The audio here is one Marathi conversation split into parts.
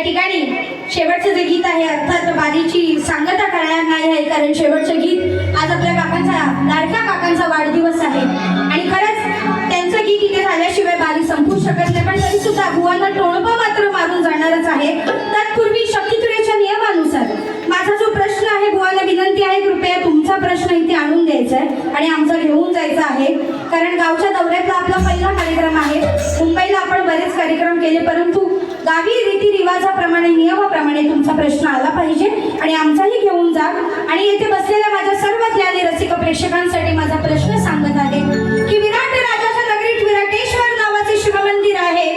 या ठिकाणी शेवटचं जे गीत आहे अर्थात बारीची सांगता करणार नाही आहे कारण शेवटचं गीत आज आपल्या काकांचा लाडक्या काकांचा वाढदिवस आहे. आणि खरंच त्यांचं गीत इथे झाल्याशिवाय बारी संपू शकत नाही पण तरी सुद्धा भुवांना टोळपा मात्र मारून जाणारच आहे. तत्पूर्वी शक्तितुरेच्या नियमानुसार माझा जो प्रश्न आहे भुवाला विनंती आहे कृपया तुमचा प्रश्न इथे आणून द्यायचा आहे आणि आमचा घेऊन जायचा आहे. कारण गावच्या दौऱ्यातला आपला पहिला कार्यक्रम आहे. मुंबईला आपण बरेच कार्यक्रम केले परंतु गावी रीतिरिवाजाप्रमाणे नियमाप्रमाणे तुमचा प्रश्न आला पाहिजे आणि आमचाही घेऊन जा. आणि येथे बसलेल्या माझ्या सर्व ज्ञानी रसिक प्रेक्षकांसाठी माझा प्रश्न सांगत आहे की विराट राजाच्या नगरीत विराटेश्वर नावाचे शिवमंदिर आहे.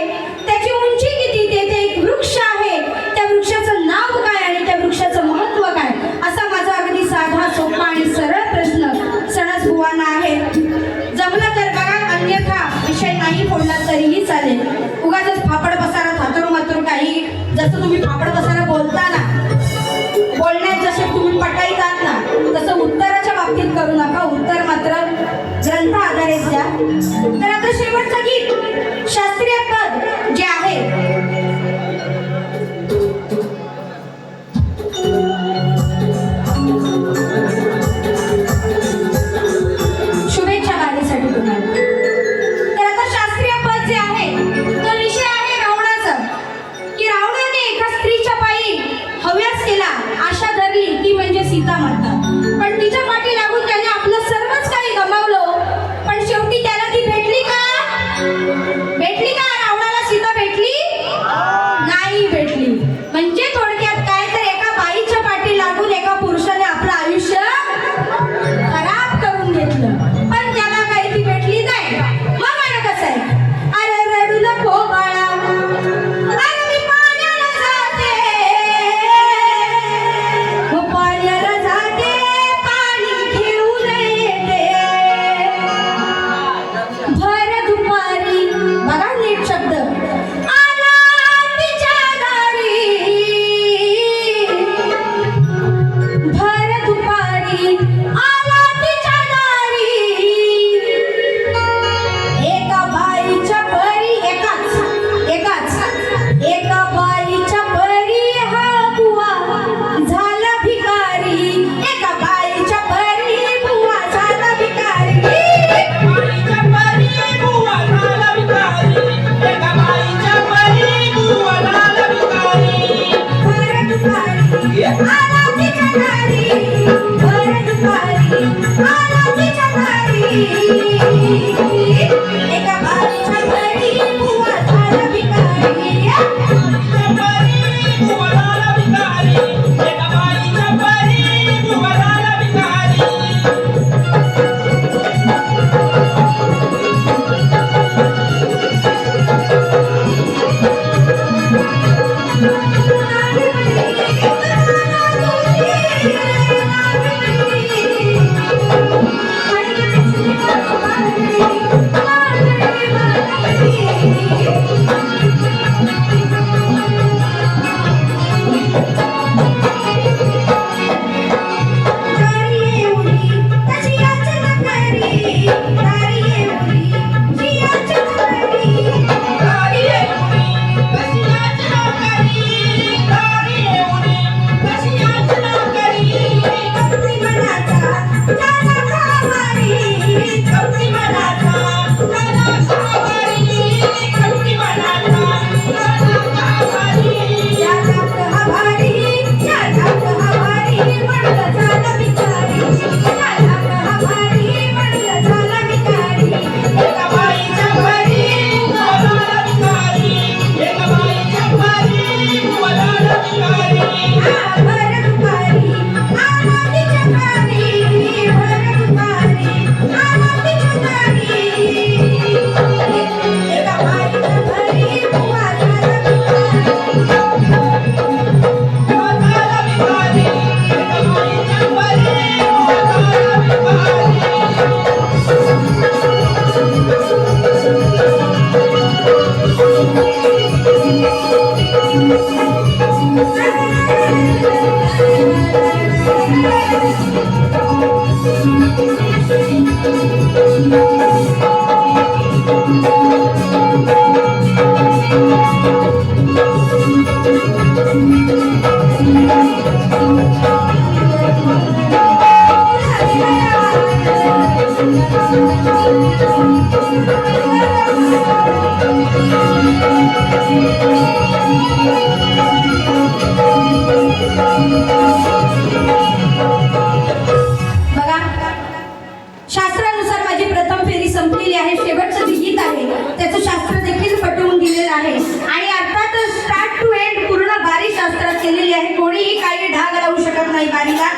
गीत आहे. त्याचं शास्त्र देखील पटवून दिलेलं आहे. आणि अर्थातच स्टार्ट टू एंड पूर्ण बारी शास्त्रात केलेली आहे. कोणीही काही ढाग लावू शकत नाही बारीला.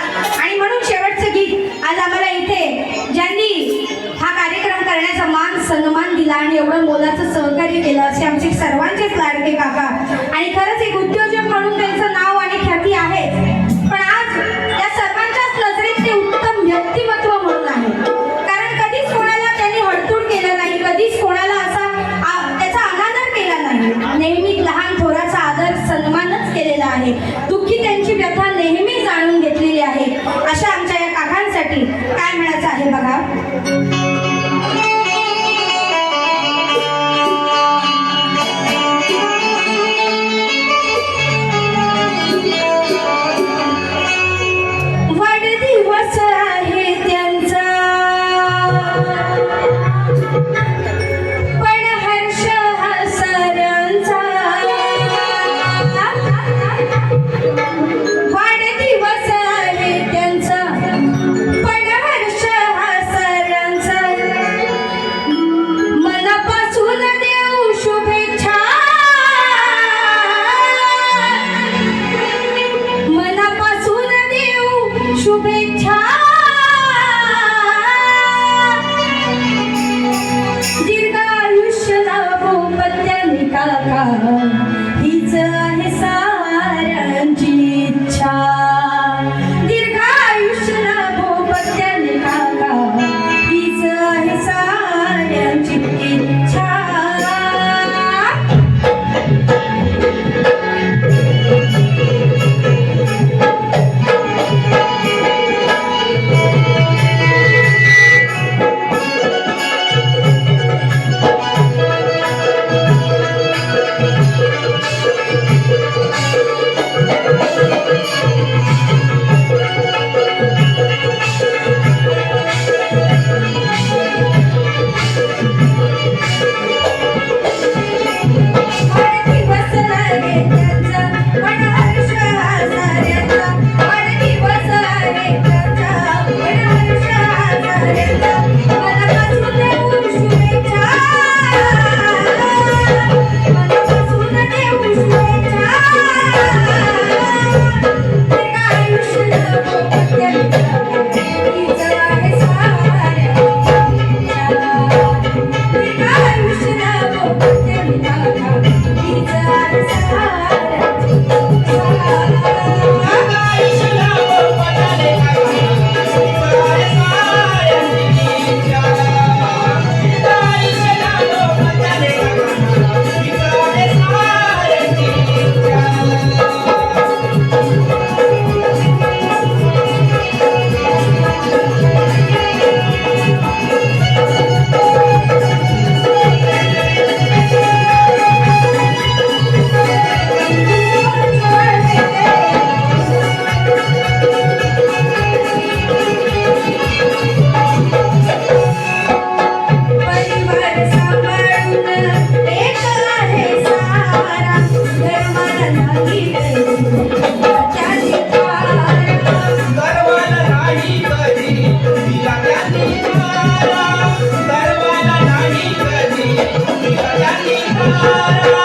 Para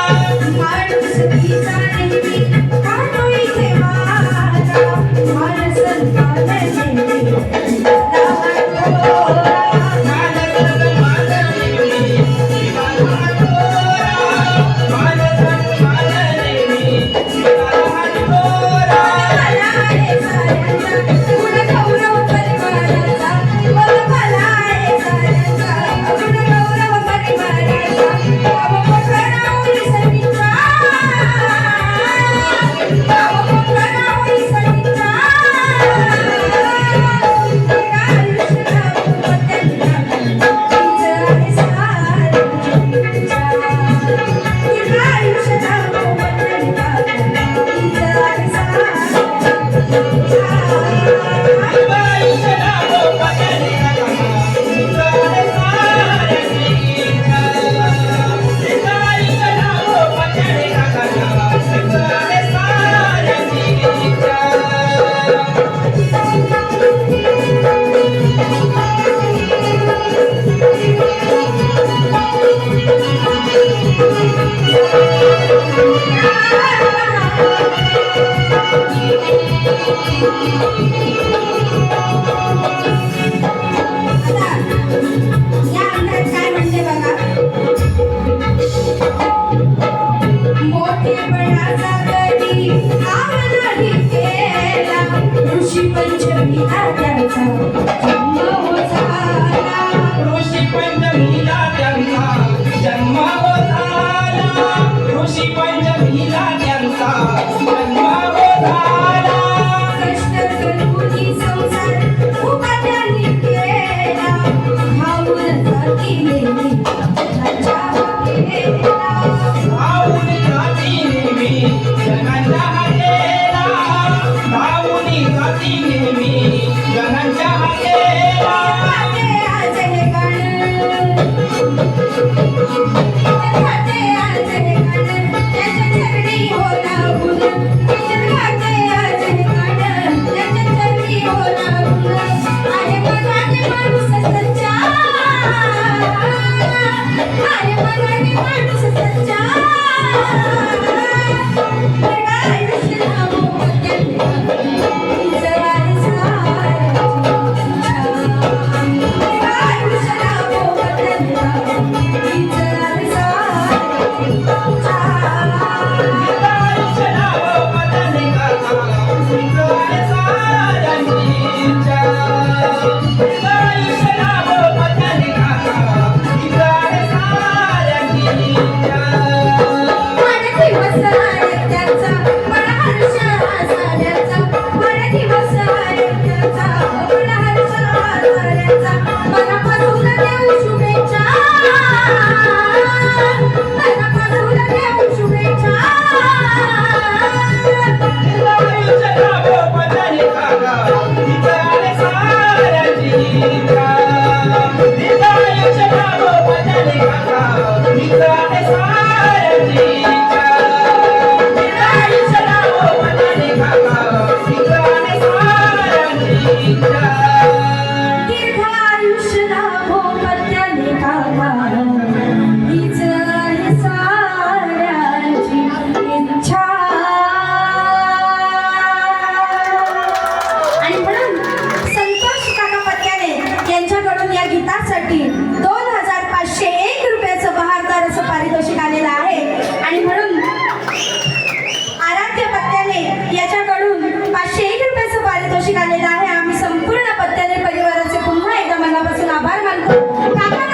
টাকা